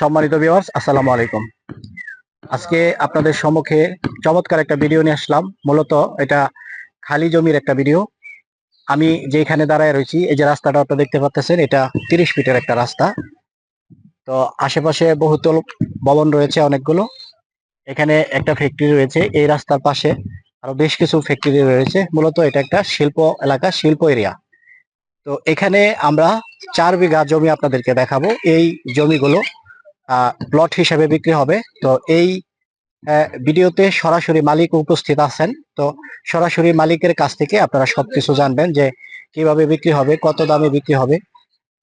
সম্মানিত ভিউয়ার্স আসসালামু আলাইকুম। আজকে আপনাদের সম্মুখে চমৎকার একটা ভিডিও নিয়ে আসলাম। মূলত এটা খালি জমির একটা ভিডিও আমি যেখানে দাঁড়ায় রয়েছি, এই যে রাস্তাটা আপনারা দেখতে পাচ্ছেন এটা তিরিশ ফিটের একটা রাস্তা। তো আশেপাশে বহুতল ভবন রয়েছে অনেকগুলো। এখানে একটা ফ্যাক্টরি রয়েছে, এই রাস্তার পাশে আরও বেশ কিছু ফ্যাক্টরি রয়েছে। মূলত এটা একটা শিল্প এলাকা, শিল্প এরিয়া তো এখানে আমরা চার বিঘা জমি আপনাদেরকে দেখাবো। এই জমিগুলো প্লট হিসেবে বিক্রি হবে। তো এই ভিডিওতে সরাসরি মালিক উপস্থিত আছেন। তো সরাসরি মালিকের কাছ থেকে আপনারা সবকিছু জানবেন যে কীভাবে বিক্রি হবে, কত দামে বিক্রি হবে।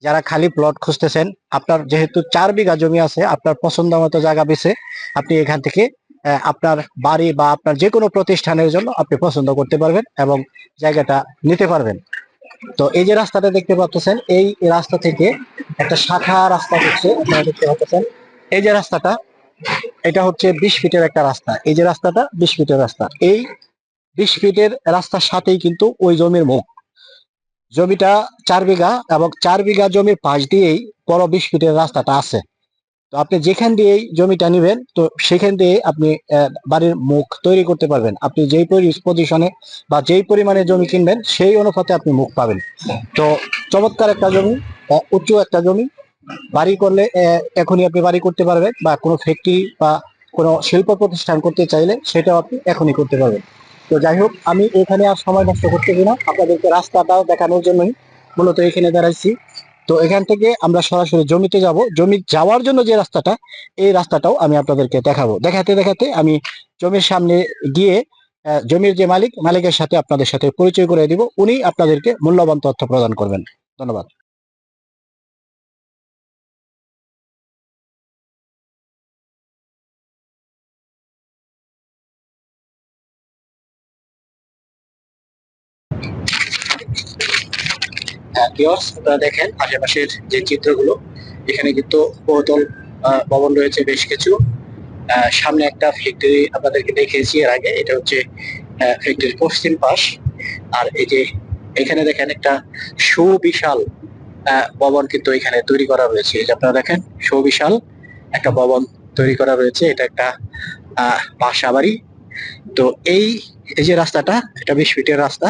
যারা খালি প্লট খুঁজতেছেন, আপনার যেহেতু চার বিঘা জমি আছে, আপনার পছন্দ মতো জায়গা বেছে আপনি এখান থেকে আপনার বাড়ি বা আপনার যে কোনো প্রতিষ্ঠানের জন্য আপনি পছন্দ করতে পারবেন এবং জায়গাটা নিতে পারবেন। তো এই যে রাস্তাটা দেখতে পাচ্ছেন, এই রাস্তা থেকে একটা শাখা রাস্তা হচ্ছে, আপনারা দেখতে পাচ্ছেন। এই যে রাস্তাটা, এটা হচ্ছে বিশ ফিটের একটা রাস্তা। এই যে রাস্তাটা, বিশ ফিটের রাস্তা। এই বিশ ফিটের রাস্তার সাথেই কিন্তু ওই জমির মুখ। জমিটা চার বিঘা এবং চার বিঘা জমির পাশ দিয়েই বড় বিশ ফিটের রাস্তাটা আছে। তো আপনি যেখান দিয়েই জমিটা নেবেন তো সেখান দিয়ে আপনি বাড়ির মুখ তৈরি করতে পারবেন। আপনি যেই পজিশনে বা যেই পরিমাণে জমি কিনবেন সেই অনুপাতে আপনি মুখ পাবেন। তো চমৎকার একটা জমি আহ, উঁচু একটা জমি। বাড়ি করলে এখনই আপনি বাড়ি করতে পারবেন বা কোনো ফ্যাক্টরি বা কোনো শিল্প প্রতিষ্ঠান করতে চাইলে সেটাও আপনি এখনই করতে পারবেন। তো যাই হোক আমি এখানে আর সময় নষ্ট করতেছি না। আপনাদেরকে রাস্তাটাও দেখানোর জন্যই মূলত এখানে দাঁড়াইছি। তো এখান থেকে আমরা সরাসরি জমিতে যাব। জমি যাওয়ার জন্য যে রাস্তাটা, এই রাস্তাটাও আমি আপনাদেরকে দেখাবো। দেখাতে দেখাতে আমি জমির সামনে গিয়ে জমির যে মালিক, মালিকের সাথে আপনাদের সাথে পরিচয় করে দিব। উনি আপনাদেরকে মূল্যবান তথ্য প্রদান করবেন। ধন্যবাদ। আপনারা দেখেন আশেপাশের যে চিত্রগুলো এখানে কিন্তু বহুতল ভবন রয়েছে বেশ কিছু। সামনে একটা ফ্যাক্টরি আপনাদেরকে দেখিয়েছি এর আগে এটা হচ্ছে ফ্যাক্টরির পশ্চিম পাশ। আর এই যে এখানে দেখেন একটা সুবিশাল ভবন কিন্তু এখানে তৈরি করা রয়েছে। এই যে আপনারা দেখেন সুবিশাল একটা ভবন তৈরি করা রয়েছে। এটা একটা আহ, বাসা বাড়ি তো এই এই যে রাস্তাটা এটা বিশ ফিটের রাস্তা।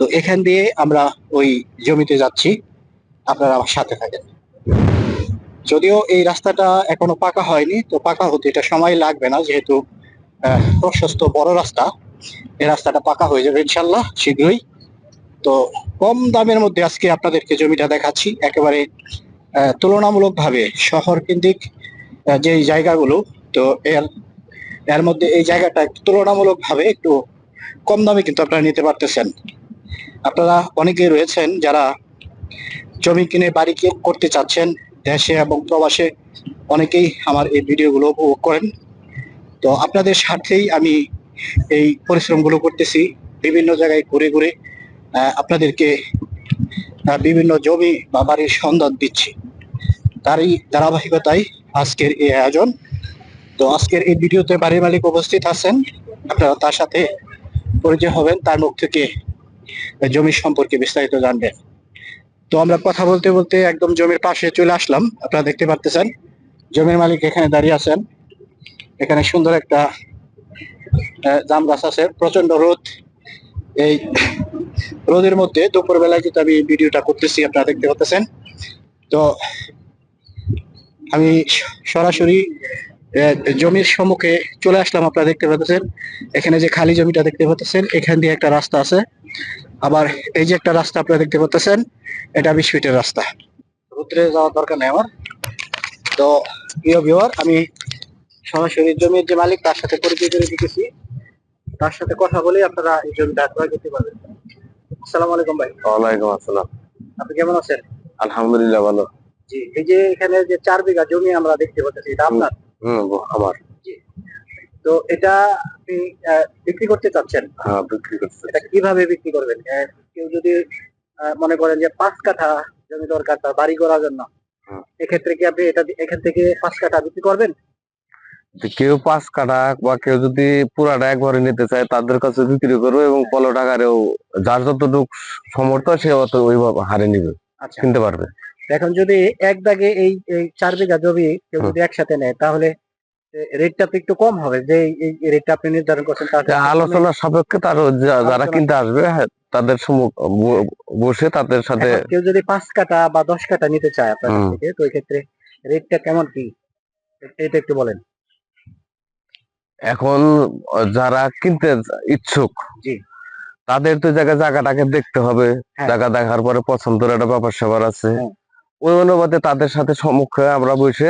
তো এখান দিয়ে আমরা ওই জমিতে যাচ্ছি। আপনারা আমার সাথে থাকেন। যদিও এই রাস্তাটা এখনও পাকা হয়নি, তো পাকা হতে এটা সময় লাগবে না, যেহেতু প্রশস্ত বড় রাস্তা। এই রাস্তাটা পাকা হয়ে যাবে ইনশাল্লাহ, শীঘ্রই। তো কম দামের মধ্যে আজকে আপনাদেরকে জমিটা দেখাচ্ছি। একেবারে তুলনামূলকভাবে শহর কেন্দ্রিক যে জায়গাগুলো, তো এর এর মধ্যে এই জায়গাটা তুলনামূলকভাবে একটু কম দামে কিন্তু আপনারা নিতে পারতেছেন। আপনারা অনেকেই রয়েছেন যারা জমি কিনে বাড়ি করতে চাচ্ছেন দেশে এবং প্রবাসে। অনেকেই আমার এই ভিডিওগুলো উপভোগ করেন। তো আপনাদের স্বার্থেই আমি এই পরিশ্রমগুলো করতেছি। বিভিন্ন জায়গায় ঘুরে ঘুরে আপনাদেরকে বিভিন্ন জমি বা বাড়ির সন্ধান দিচ্ছি। তারই ধারাবাহিকতায় আজকের এই আয়োজন। তো আজকের এই ভিডিওতে বাড়ির মালিক উপস্থিত আছেন। আপনারা তার সাথে পরিচয় হবেন। তার মুখ থেকে জমির সম্পর্কে বিস্তারিত জানবেন তো আমরা কথা বলতে বলতে একদম জমির পাশে চলে আসলাম। আপনারা দেখতে পারতেছেন, জমির মালিক এখানে দাঁড়িয়ে আছেন। এখানে সুন্দর একটা জাম গাছ আছে প্রচণ্ড রোদ। এই রোদের মধ্যে দুপুর বেলায় কিন্তু আমি ভিডিওটা করতেছি, আপনারা দেখতে পাচ্ছেন তো আমি সরাসরি জমির সম্মুখে চলে আসলাম, আপনারা দেখতে পাচ্ছেন এখানে যে খালি জমিটা দেখতে পাচ্ছেন এখান দিয়ে একটা রাস্তা আছে। আবার এই যে একটা রাস্তা আপনারা দেখতে পাচ্ছেন এটা বিশ ফিটের রাস্তা। রুদ্রে যাওয়ার দরকার নেই আমার। তো প্রিয় ভিউয়ার আমি সরাসরি জমির যে মালিক তার সাথে পরিচয় করে দিতেছি। তার সাথে কথা বলে আপনারা এই জমিটা ক্রয় করতে পারবেন। আসসালামু আলাইকুম ভাই। ওয়ালাইকুম আসসালাম। আপনি কেমন আছেন? আলহামদুলিল্লাহ ভালো। জি এই যে এখানে যে চার বিঘা জমি আমরা দেখতে পাচ্ছি এটা আপনার? হুম আমার। তো এটা আপনি বিক্রি করতে চাচ্ছেন? হ্যাঁ বিক্রি করছে। এটা কীভাবে বিক্রি করবেন? কেউ যদি মনে করেন যে পাঁচ কাঠা জমি দরকার তার বাড়ি করার জন্য এক্ষেত্রে কি আপনি এটা এখান থেকে পাঁচ কাঠা বিক্রি করবেন? কেউ পাঁচ কাটা বা কেউ যদি পুরাটা একবারে নিতে চায় তাদের কাছে বিক্রি করব এবং পলো টাকারেও যার যতটুকু সমর্থ সে অত ওইভাবে হারে নিবে আচ্ছা। কিনতে পারবে। এখন যদি এক দাগে এই এই চার বিঘা জমি কেউ যদি একসাথে নেয় তাহলে রেটটা একটু কম হবে যে এই রেটটা আপনি নির্ধারণ করছেন আলোচনার সাপেক্ষে তার যারা কিনতে আসবে হ্যাঁ, তাদের সম্মুখ বসে তাদের সাথে কেউ যদি পাঁচ কাটা বা দশ কাটা নিতে চায় আপনার থেকে তো ওই ক্ষেত্রে রেটটা কেমন কি এটা একটু বলেন এখন যারা কিনতে ইচ্ছুক জি। তাদের তো জায়গা জায়গাটাকে দেখতে হবে হ্যাঁ। জায়গা দেখার পরে পছন্দের একটা ব্যাপার স্যাপার আছে হ্যাঁ। ওই অনুপাতে তাদের সাথে সম্মুখে আমরা বসে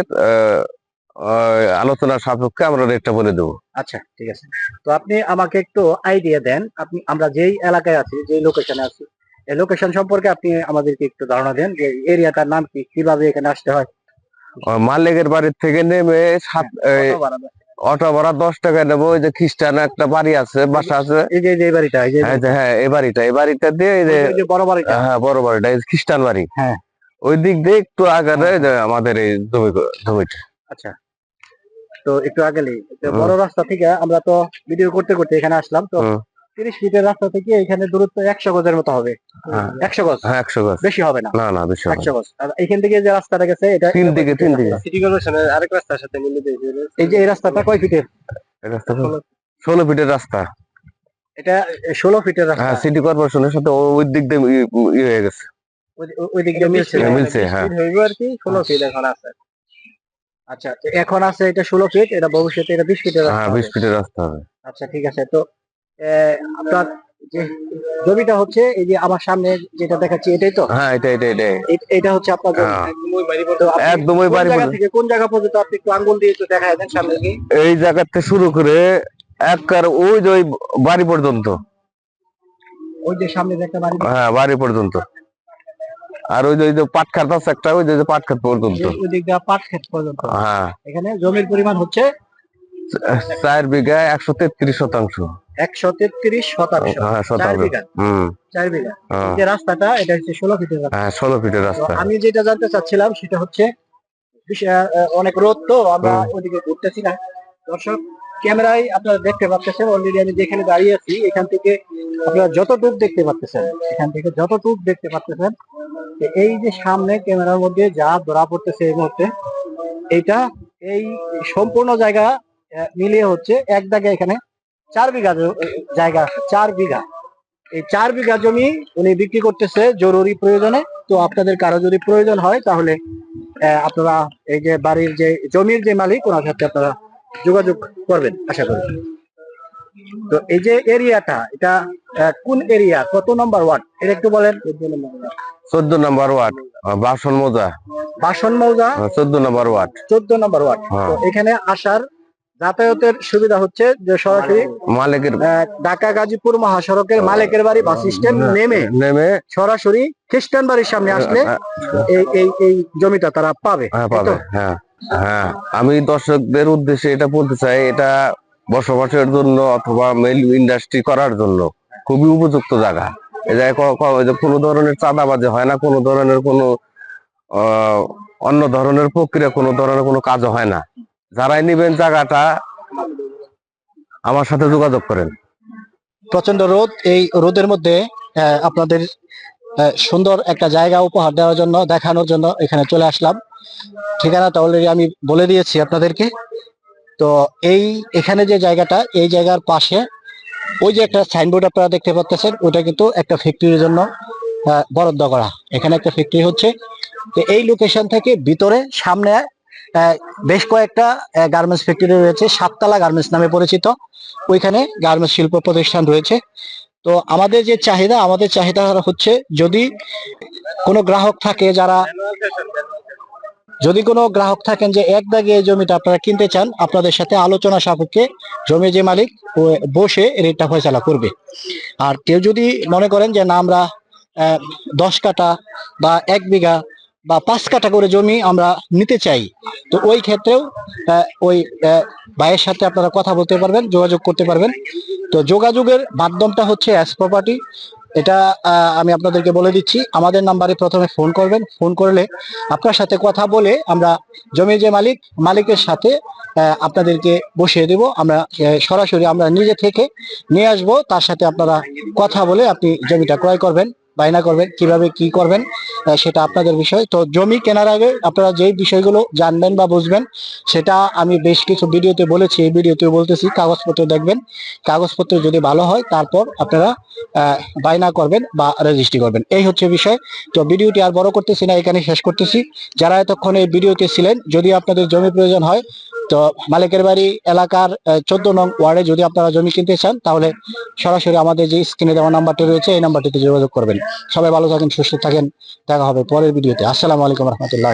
আলোচনার সাপেক্ষে আমরা রেটটা বলে দেবো। আচ্ছা ঠিক আছে। তো আপনি আমাকে একটু আইডিয়া দেন। আপনি আমরা যেই এলাকায় আছি যেই লোকেশনে আছি এই লোকেশন সম্পর্কে আপনি আমাদেরকে একটু ধারণা দেন যে এরিয়াটার নাম কি কীভাবে এখানে আসতে হয়? মালিকের বাড়ির থেকে নেমে সাত দেয়? অটো ভাড়া দশ টাকা নেব। ওই যে খ্রিস্টান একটা বাড়ি আছে বাসা আছে। এই যে এই বাড়িটা এই যে হ্যাঁ যে হ্যাঁ এই বাড়িটা এই বাড়িটা দিয়ে বড় বাড়িটা। হ্যাঁ বড় বাড়িটা এই খ্রিস্টান বাড়ি। হ্যাঁ। ওই দিক দিয়ে একটু আগারে আমাদের এই জমি জমিটা। আচ্ছা। তো একটু আগেলেই তো হুম। বড় রাস্তা থেকে আমরা তো ভিডিও করতে করতে এখানে আসলাম। তো তিরিশ ফিটের রাস্তা থেকে এখানে দূরত্ব একশো গজের মতো হবে। হ্যাঁ। একশো গজ? হ্যাঁ একশো গজ। বেশি হবে না? না না বেশি একশো গজ। আর এখান থেকে যে রাস্তাটা গেছে এটা তিন দিকে তিন দিকে। সিটি কর্পোরেশনের আরেক রাস্তার সাথে মিলে এই যে এই রাস্তাটা কয় ফিটের রাস্তা ষোলো ফিটের রাস্তা। এটা ষোলো ফিটের রাস্তা। হ্যাঁ সিটি কর্পোরেশনের সাথে ওই দিক দিয়ে ই- ই হয়ে গেছে। ওই- দিক দিয়ে মিলছে হ্যাঁ, মিলছে, হ্যাঁ। ষোলো ফিট এখন আছে। আচ্ছা তো এখন আছে এটা ষোলো ফিট এটা ভবিষ্যতে এটা বিশ ফিটের রাস্তা হ্যাঁ বিশ ফিটের রাস্তা হবে আচ্ছা ঠিক আছে তো আহ, আপনার যে জমিটা হচ্ছে এই যে আমার সামনে যেটা দেখাচ্ছি এটাই তো হ্যাঁ এটা এটা এটা এটা হচ্ছে আপনার জমি। হ্যাঁ। একদম ওই বাড়ি পর্যন্ত। একদম কোন জায়গা পর্যন্ত। থেকে কোন জায়গা পর্যন্ত আপনি একটু আঙ্গুল দিয়ে একটু দেখা দেন সামনে এই জায়গা থেকে শুরু করে একবার ওই যে ওই বাড়ি পর্যন্ত ওই যে সামনে একটা বাড়ি হ্যাঁ বাড়ি পর্যন্ত আর ওই যে পাট খাত আছে একটা ওই যে- পাট খাত পর্যন্ত। ওই দিক দিয়ে পাট ক্ষেত পর্যন্ত। হ্যাঁ। এখানে জমির পরিমাণ হচ্ছে চার বিঘা একশো তেত্রিশ শতাংশ। একশো তেত্রিশ শতাংশ। হ্যাঁ চার বিঘা। হ্যাঁ। যে রাস্তাটা এটা হচ্ছে ষোলো ফিটের রাস্তা। হ্যাঁ ষোলো ফিটের রাস্তা। আমি যেটা জানতে চাচ্ছিলাম সেটা হচ্ছে অনেক রোদ তো আমরা ওদিকে ঘুরতেছি না। দর্শক ক্যামেরায় আপনারা দেখতে পাচ্ছেন অলরেডি আমি যেখানে দাঁড়িয়ে আছি, এখান থেকে আপনারা যতটুক দেখতে পাচ্ছেন, এখান থেকে যতটুক দেখতে পাচ্ছেন এই যে সামনে ক্যামেরার মধ্যে যা ধরা পড়তেছে এই মুহূর্তে, এইটা এই সম্পূর্ণ জায়গা মিলিয়ে হচ্ছে এক দাগে এখানে চার বিঘা জায়গা চার বিঘা। এই চার বিঘা জমি উনি বিক্রি করতেছে জরুরি প্রয়োজনে, তো আপনাদের কারও যদি প্রয়োজন হয়, তাহলে আপনারা এই যে বাড়ির যে জমির যে মালিক, ওনার সাথে আপনারা যোগাযোগ করবেন আশা করি। তো এই যে এরিয়াটা এটা কোন এরিয়া? কত নম্বর ওয়ার্ড? এটা একটু বলেন। চোদ্দ নম্বর ওয়ার্ড বাসন মোজা। বাসন মৌজা? চোদ্দ নম্বর ওয়ার্ড। চোদ্দ নম্বর ওয়ার্ড। হ্যাঁ। তো এখানে আসার যাতায়াতের সুবিধা হচ্ছে যে সরাসরি মালিকের ঢাকা গাজীপুর মহাসড়কের মালিকের বাড়ি বাস স্ট্যান্ড নেমে নেমে সরাসরি খ্রিস্টান বাড়ির সামনে আসলে হ্যাঁ, এই এই জমিটা তারা পাবে। হ্যাঁ পাবে হ্যাঁ আমি দর্শকদের উদ্দেশ্যে এটা বলতে চাই, এটা বসবাসের জন্য অথবা মেল ইন্ডাস্ট্রি করার জন্য খুবই উপযুক্ত জায়গা। এই জায়গায় কোনো ধরনের চাঁদাবাজি হয় না, কোনো ধরনের কোনো অন্য ধরনের প্রক্রিয়া, কোনো ধরনের কোনো কাজ হয় না। যারাই নিবেন জায়গাটা, আমার সাথে যোগাযোগ করেন। প্রচণ্ড রোদ, এই রোদের মধ্যে আপনাদের সুন্দর একটা জায়গা উপহার দেওয়ার জন্য, দেখানোর জন্য এখানে চলে আসলাম। ঠিকানাটা অলরেডি আমি বলে দিয়েছি আপনাদেরকে। তো এই, এখানে যে জায়গাটা, এই জায়গার পাশে, ওই যে একটা সাইনবোর্ড আপনারা দেখতে পাচ্ছেন ওটা কিন্তু একটা ফ্যাক্টরির জন্য বরাদ্দ করা। এখানে একটা ফ্যাক্টরি হচ্ছে। তো এই লোকেশন থেকে ভিতরে, সামনে বেশ কয়েকটা গার্মেন্টস ফ্যাক্টরি রয়েছে। সাততলা গার্মেন্টস নামে পরিচিত। ওইখানে গার্মেন্টস শিল্প প্রতিষ্ঠান রয়েছে। তো আমাদের যে চাহিদা, আমাদের চাহিদা হচ্ছে যদি কোনো গ্রাহক থাকে যারা যদি কোনো গ্রাহক থাকেন যে এক দাগে এই জমিটা আপনারা কিনতে চান, আপনাদের সাথে আলোচনা সাপেক্ষে জমি যে মালিক বসে রেটটা ফয়সালা করবে। আর কেউ যদি মনে করেন যে না, আমরা দশ কাটা বা এক বিঘা বা পাঁচ কাটা করে জমি আমরা নিতে চাই, তো ওই ক্ষেত্রেও ওই ভাইয়ের সাথে আপনারা কথা বলতে পারবেন, যোগাযোগ করতে পারবেন। তো যোগাযোগের মাধ্যমটা হচ্ছে অ্যাস প্রপার্টি এটা আমি আপনাদেরকে বলে দিচ্ছি। আমাদের নাম্বারে প্রথমে ফোন করবেন। ফোন করলে আপনার সাথে কথা বলে আমরা জমি যে মালিক, মালিকের সাথে আপনাদেরকে বসিয়ে দেব। আমরা সরাসরি আমরা নিজে থেকে নিয়ে আসব। তার সাথে আপনারা কথা বলে আপনি জমিটা ক্রয় করবেন। বায়না করবেন, কীভাবে কি করবেন সেটা আপনাদের বিষয়। তো জমি কেনার আগে আপনারা যেই বিষয়গুলো জানবেন বা বুঝবেন, সেটা আমি বেশ কিছু ভিডিওতে বলেছি, এই ভিডিওতে বলতেছি, কাগজপত্র দেখবেন। কাগজপত্র যদি ভালো হয়, তারপর আপনারা বায়না করবেন বা রেজিস্ট্রি করবেন। এই হচ্ছে বিষয়। তো ভিডিওটি আর বড় করতেছি না এখানে শেষ করতেছি। যারা এতক্ষণ এই ভিডিওতে ছিলেন, যদি আপনাদের জমি প্রয়োজন হয় তো মালিকের বাড়ি এলাকার চোদ্দ নং ওয়ার্ডে যদি আপনারা জমি কিনতে চান, তাহলে সরাসরি আমাদের যে স্ক্রিনে দেওয়া নাম্বারটি রয়েছে, এই নাম্বারটিতে যোগাযোগ করবেন। সবাই ভালো থাকেন, সুস্থ থাকেন। দেখা হবে পরের ভিডিওতে। আসসালামু আলাইকুম রহমতুল্লাহ